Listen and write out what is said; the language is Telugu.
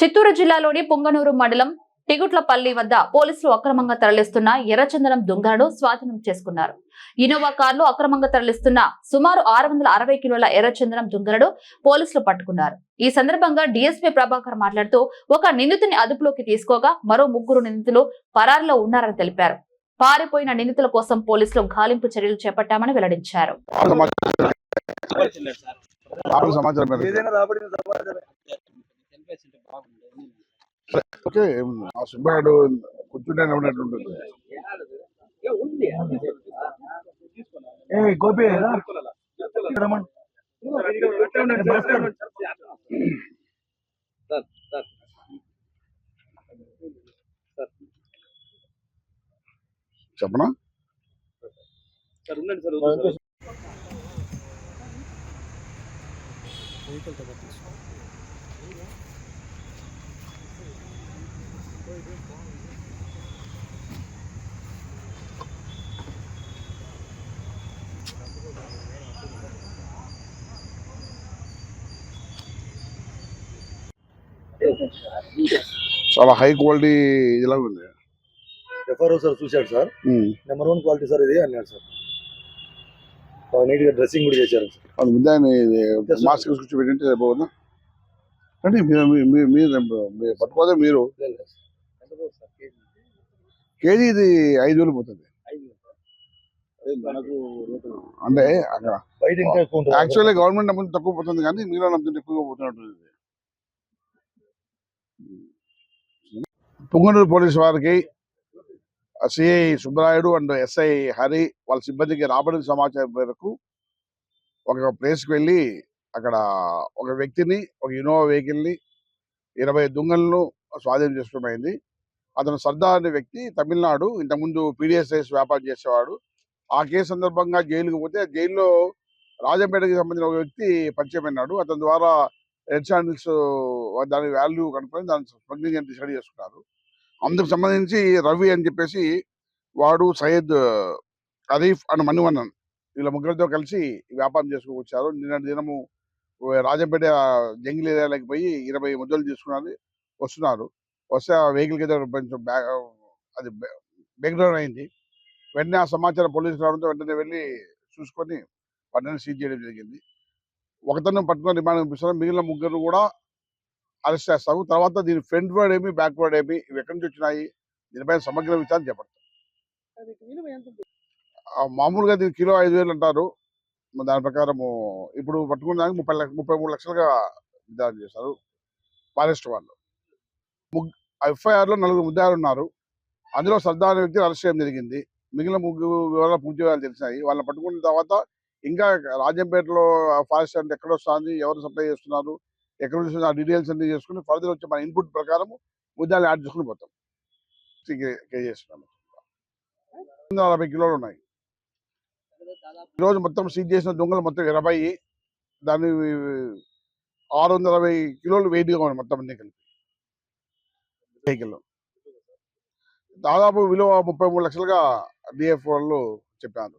చిత్తూరు జిల్లాలోని పుంగనూరు మండలం టిగుట్లపల్లి వద్ద పోలీసులు అక్రమంగా తరలిస్తున్న ఎర్రచందనం దొంగలను స్వాధీనం చేసుకున్నారు. ఇన్నోవా కార్లు అక్రమంగా తరలిస్తున్న సుమారు ఆరు వందల అరవై కిలోల ఎర్రచందనం దుంగలను పోలీసులు పట్టుకున్నారు. ఈ సందర్భంగా డీఎస్పీ ప్రభాకర్ మాట్లాడుతూ ఒక నిందితుని అదుపులోకి తీసుకోగా మరో ముగ్గురు నిందితులు పరారిలో ఉన్నారని తెలిపారు. పారిపోయిన నిందితుల కోసం పోలీసులు గాలింపు చర్యలు చేపట్టామని వెల్లడించారు రాబడిన సమాచారం మేరకు ఏదైనా రాబడిన సమాచారం తెలిపేసింటే బాగుంది ఓకే ఆ సుబ్బాడు కూర్చుంటే ఉన్నట్టుంటుంది. ఏ గోపి చెప్పనా సార్ ఉండండి సార్ చాలా హై క్వాలిటీ ఇలా ఉంది. ఎఫ్ఆర్ఓ సార్ చూశాడు sir. Number one quality sir ఇది అన్నాడు సార్. బాగా నీట్గా డ్రెస్సింగ్ కూడా చేశారు సార్. అది ముందే ఆయన మాస్క్ కూర్చో పెట్టింటే సరిపోతుందా? అంటే మీరు పట్టుకోదే మీరు కేజీ ఇది ఐదు వేలు పోతుంది. మనకు అంటే అక్కడ యాక్చువల్లీ గవర్నమెంట్ అమౌంట్ తక్కువ పోతుంది కానీ మిగిలిన అమౌంట్ ఎక్కువగా పోతున్నట్టుంది పుంగనూరు పోలీస్ వారికి CI Subbarayudu and SI Hari వాళ్ళ సిబ్బందికి రాబడిన సమాచారం మేరకు ఒక ప్లేస్కి వెళ్ళి అక్కడ ఒక వ్యక్తిని ఒక ఇన్నోవా వెహికల్ని ఇరవై దుంగలను స్వాధీనం చేసుకోమైంది అతను సర్దార్ అనే వ్యక్తి తమిళనాడు ఇంతకుముందు పీడిఎస్ఐస్ వ్యాపారం చేసేవాడు. ఆ కేసు సందర్భంగా జైలుకు పోతే జైల్లో రాజంపేటకి సంబంధించిన ఒక వ్యక్తి పరిచయం అయినాడు. అతని ద్వారా రెడ్ శాండిల్స్ దాని వాల్యూ కనుక్కొని దాని స్మగ్లింగ్ అని డిసైడ్ చేసుకున్నారు. అందుకు సంబంధించి రవి అని చెప్పేసి వాడు సయ్యద్ అరీఫ్ అండ్ మణివన్నన్ వీళ్ళ ముగ్గురితో కలిసి వ్యాపారం చేసుకొచ్చారు వచ్చారు నిన్న దినము రాజంపేట జంగిల్ ఏరియాలోకి పోయి ఇరవై ముద్దలు తీసుకున్నారు వస్తున్నారు. వస్తే ఆ వెహికల్ కింద కొంచెం అది బ్రేక్ డౌన్ అయింది. వెంటనే ఆ సమాచారం పోలీసులు రావడంతో వెంటనే వెళ్ళి చూసుకొని పట్టణం సీజ్ చేయడం జరిగింది. ఒకతను పట్టుకొని రిమాండ్ పంపిస్తున్నాం మిగిలిన ముగ్గురు కూడా అరెస్ట్ చేస్తాము తర్వాత దీని ఫ్రంట్ వర్డ్ ఏమి బ్యాక్ వర్డ్ ఏమి ఇవి ఎక్కడి నుంచి వచ్చినాయి దీనిపైన సమగ్ర విచారణ చేపడతాం మామూలుగా దీని కిలో ఐదు వేలు అంటారు. దాని ప్రకారము ఇప్పుడు పట్టుకున్న దానికి ముప్పై లక్ష ముప్పై మూడు లక్షలుగా విధానం చేశారు. ఫారెస్ట్ వాళ్ళు. ఎఫ్ఐఆర్లో ఎఫ్ఐఆర్లో నలుగురు ముద్దాయిలు ఉన్నారు. అందులో సర్దార్ వ్యక్తి వ్యక్తిని అరెస్ట్ చేయడం జరిగింది. మిగిలిన ముగ్గురు వివరాలు పూర్తి వివరాలు తెలిసినాయి. వాళ్ళని పట్టుకున్న తర్వాత ఇంకా రాజంపేటలో ఫారెస్ట్ అంటే ఎక్కడ వస్తుంది ఎవరు సప్లై చేస్తున్నారు ఎక్కడ నుంచి ఆ డీటెయిల్స్ అన్ని చేసుకుని ఫర్దర్ వచ్చే మన ఇన్పుట్ ప్రకారం ముద్దాలు యాడ్ చేసుకుని పోతాం. చేస్తున్నాము నలభై కిలోలు ఉన్నాయి. ఈ రోజు మొత్తం సీజ్ చేసిన దొంగలు మొత్తం ఇరవై దాని ఆరు వందల అరవై కిలోలు వెయిట్గా ఉన్నాయి మొత్తం అన్ని కలిపి. వెహికల్ దాదాపు విలువ ముప్పై మూడు లక్షలుగా డిఎఫ్ వాళ్ళు చెప్పారు.